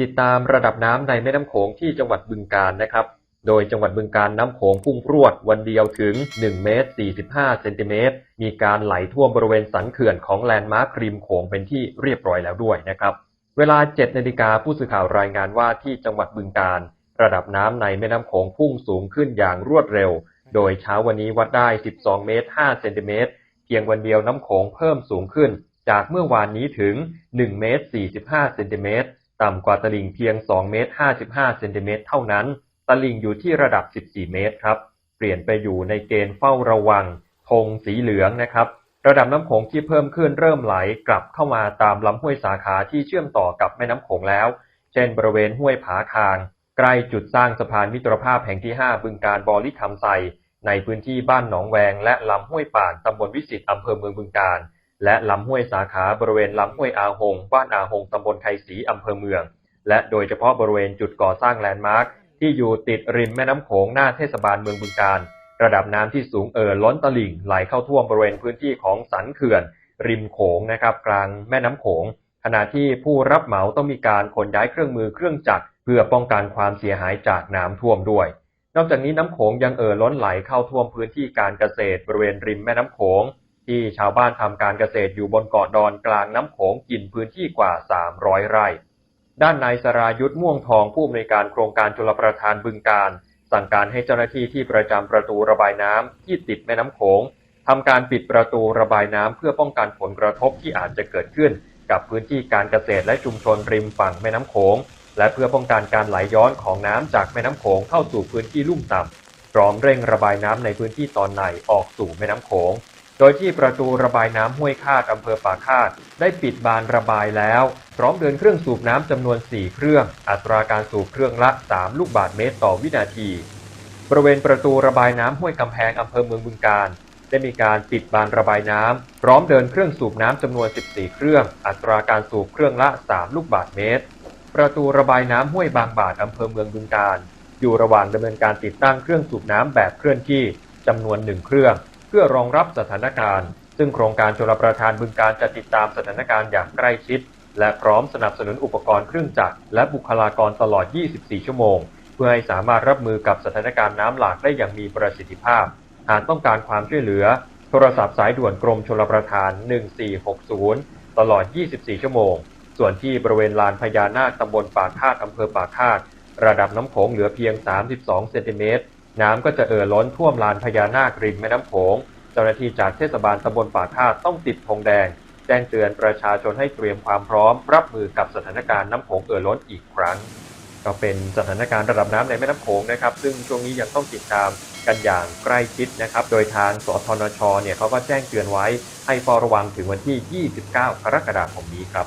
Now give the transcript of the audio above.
ติดตามระดับน้ำในแม่น้ำโขงที่จังหวัดบึงกาฬนะครับ โดยจังหวัดบึงกาฬน้ำโขงพุ่งพรวดวันเดียวถึง 1 เมตร 45 เซนติเมตร มีการไหลท่วมบริเวณสันเขื่อนของแลนด์มาร์คริมโขงเป็นที่เรียบร้อยแล้วด้วยนะครับ เวลา 7 นาฬิกาผู้สื่อข่าวรายงานว่าที่จังหวัดบึงกาฬระดับน้ำในแม่น้ำโขงพุ่งสูงขึ้นอย่างรวดเร็ว โดยเช้าวันนี้วัดได้ 12 เมตร 5 เซนติเมตร เพียงวันเดียวน้ำโขงเพิ่มสูงขึ้น จากเมื่อวานนี้ถึง 1 เมตร 45 เซนติเมตร ต่ำกว่าตลิ่งเพียง 2 เมตร 55 เซนติเมตรเท่านั้น ตลิ่งอยู่ที่ระดับ 14 เมตรครับ เปลี่ยนไปอยู่ในเกณฑ์เฝ้าระวัง ธงสีเหลืองนะครับ ระดับน้ำโขงที่เพิ่มขึ้นเริ่มไหลกลับเข้ามาตามลำห้วยสาขาที่เชื่อมต่อกับแม่น้ำโขงแล้ว เช่น บริเวณห้วยผาคาง ใกล้จุดสร้างสะพานมิตรภาพแห่งที่ 5 บึงการบอลิคำไซในพื้นที่บ้านหนองแวง และลำห้วยป่านตำบลวิสิตอำเภอเมืองบึงการ และลำห้วยสาขาบริเวณลำห้วยอาหง บ้านอาหงตำบลไทยศรีอำเภอเมือง และโดยเฉพาะบริเวณจุดก่อสร้างแลนด์มาร์คที่อยู่ติดริมแม่น้ำโขงหน้าเทศบาลเมืองบึงการ ระดับน้ำที่สูงเอ่อล้นตลิ่งไหลเข้าท่วมบริเวณพื้นที่ของสันเขื่อน ริมโขงนะครับกลางแม่น้ำโขง ขณะที่ผู้รับเหมาต้องมีการขนย้ายเครื่องมือเครื่องจักรเพื่อป้องกันความเสียหายจากน้ำท่วมด้วย นอกจากนี้น้ำโขงยังเอ่อล้นไหลเข้าท่วมพื้นที่การเกษตรบริเวณริมแม่น้ำโขง ที่ชาวบ้านทำการเกษตรอยู่บนเกาะดอนกลางน้ำโขงกินพื้นที่กว่า 300 ไร่ ด้านนายสรายุทธม่วงทองผู้อำนวยการโครงการชลประทานบึงการ สั่งการให้เจ้าหน้าที่ที่ประจำประตูระบายน้ำที่ติดแม่น้ำโขงทำการปิดประตูระบายน้ำเพื่อป้องกันผลกระทบที่อาจจะเกิดขึ้น กับพื้นที่การเกษตรและชุมชนริมฝั่งแม่น้ำโขงและเพื่อป้องกันการไหลย้อนของน้ำจากแม่น้ำโขงเข้าสู่พื้นที่ลุ่มต่ำพร้อมเร่งระบายน้ำในพื้นที่ตอนในออกสู่แม่น้ำโขง โดยที่ประตูระบายน้ำห้วยคาดอำเภอป่าคาด ได้ปิดบานระบายแล้ว พร้อมเดินเครื่องสูบน้ำจำนวน 4 เครื่อง อัตราการสูบเครื่องละ 3 ลูกบาศก์เมตรต่อวินาที บริเวณประตูระบายน้ำห้วยกำแพงอำเภอเมืองบึงการ ได้มีการปิดบานระบายน้ำพร้อมเดินเครื่องสูบน้ำจำนวน 14 เครื่อง อัตราการสูบเครื่องละ 3 ลูกบาศก์เมตร ประตูระบายน้ำห้วยบางบาทอำเภอเมืองบึงการ อยู่ระหว่างดำเนินการติดตั้งเครื่องสูบน้ำแบบเคลื่อนที่จำนวนหนึ่งเครื่อง เพื่อรองรับสถานการณ์ ซึ่งโครงการชลประทานบึงการจะติดตามสถานการณ์อย่างใกล้ชิด และพร้อมสนับสนุนอุปกรณ์เครื่องจักรและบุคลากรตลอด 24 ชั่วโมง เพื่อให้สามารถรับมือกับสถานการณ์น้ำหลากได้อย่างมีประสิทธิภาพ หากต้องการความช่วยเหลือ โทรศัพท์สายด่วนกรมชลประทาน 1460 ตลอด 24 ชั่วโมง ส่วนที่บริเวณลานพญานาคตำบลปากคาดอำเภอปากคาดระดับน้ำโขงเหลือเพียง 32 เซนติเมตร น้ำก็จะเอ่อล้นท่วมลานพญานาคริมแม่น้ำโขง เจ้าหน้าที่จากเทศบาลตำบลปากคาต้องติดธงแดง แจ้งเตือนประชาชนให้เตรียมความพร้อม รับมือกับสถานการณ์น้ำโขงเอ่อล้นอีกครั้ง ก็เป็นสถานการณ์ระดับน้ำในแม่น้ำโขงนะครับ ซึ่งช่วงนี้ยังต้องติดตามกันอย่างใกล้ชิดนะครับ โดยทางสทนชเนี่ยเขาก็แจ้งเตือนไว้ให้เฝ้าระวังถึงวันที่ 29 กรกฎาคมนี้ครับ